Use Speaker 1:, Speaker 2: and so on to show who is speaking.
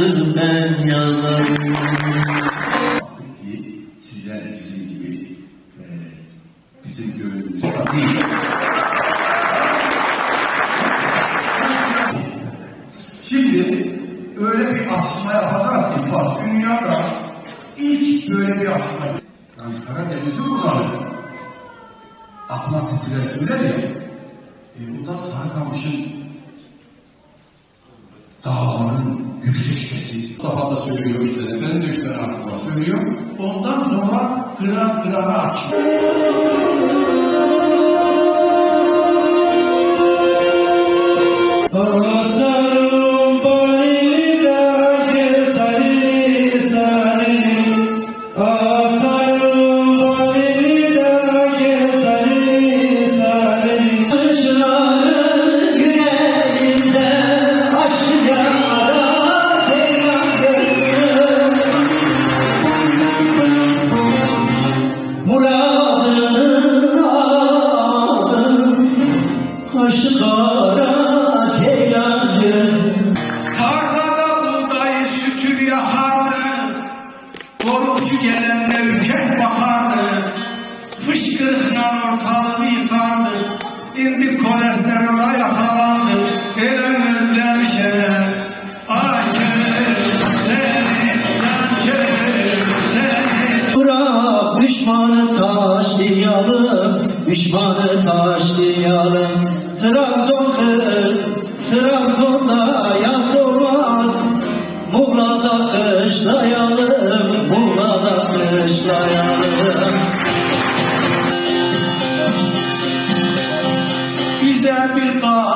Speaker 1: ben yazarım. Ki sizler bizim gibi e, bizim gönlümüzde değil. Şimdi öyle bir açma yapacağız ki bak dünyada ilk böyle bir açma. Yani Karadeniz'in uzanı. Aklıma popüler söyler ya. E, bu da Sarıkamış'ın dağların yüksek sesi. Mustafa da söylüyor işte. Benim de üç tane aklıma söylüyor. Ondan sonra kıran kırana açıyor.
Speaker 2: Kaşı kara ceylan gözüm
Speaker 1: Tarlada buğdayı sütür yakardık. Korukçu gelen mevkek bakardık. Fışkırıkla ortalığı yıkandık. İndi kolesterola yakalandık. Elem özlemişem. Ay gönül seni, can gönül seni.
Speaker 2: Bırak düşmanı taşlayalım, düşmanı taşlayalım. Trabzon kır, Trabzon'da yaz olmaz. Muğla'da kışlayalım, Muğla'da kışlayalım.
Speaker 1: Bize bir verdi